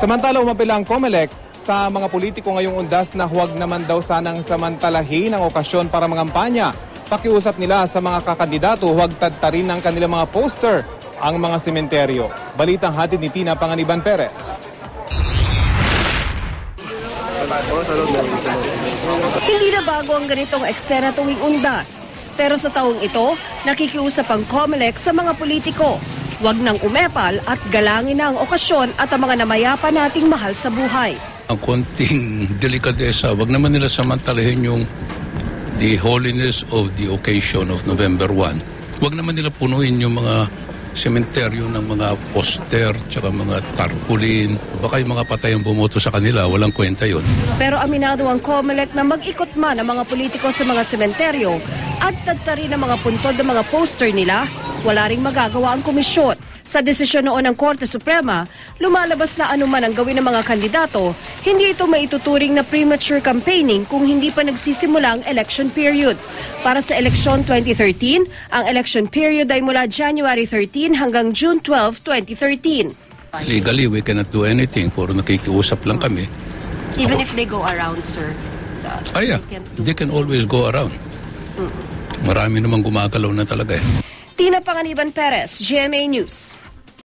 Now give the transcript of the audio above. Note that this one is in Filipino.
Samantala, umapila ang COMELEC sa mga politiko ngayong undas na huwag naman daw sanang samantalahin ang okasyon para mangampanya. Pakiusap nila sa mga kakandidato huwag tadtarin ng kanilang mga poster ang mga sementeryo. Balitang hatid ni Tina Panganiban Perez. Hindi na bago ang ganitong eksena tuwing undas. Pero sa taong ito, nakikiusap ang COMELEC sa mga politiko. Huwag nang umepal at galangin na ang okasyon at ang mga namayapa nating mahal sa buhay. ang konting delikadesa, wag naman nila samantalahin yung the holiness of the occasion of November 1. Wag naman nila punuin yung mga sementeryo ng mga poster tsaka mga tarpaulin. Baka yung mga patay ang bumoto sa kanila, walang kwenta yon. Pero aminado ang COMELEC na mag-ikot man ang mga politiko sa mga sementeryo at tagtari ng mga puntod ng mga poster nila, wala ring magagawa ang komisyon. Sa desisyon noon ng Korte Suprema, lumalabas na anuman ang gawin ng mga kandidato, hindi ito maituturing na premature campaigning kung hindi pa nagsisimula ang election period. Para sa eleksyon 2013, ang election period ay mula January 13 hanggang June 12, 2013. Legally, we cannot do anything. Puro nakikiusap lang kami. Even Ako- if they go around, sir. Ah, yeah. They can always go around. Marami namang gumagalaw na talaga eh. Tina Panganiban Perez, GMA News.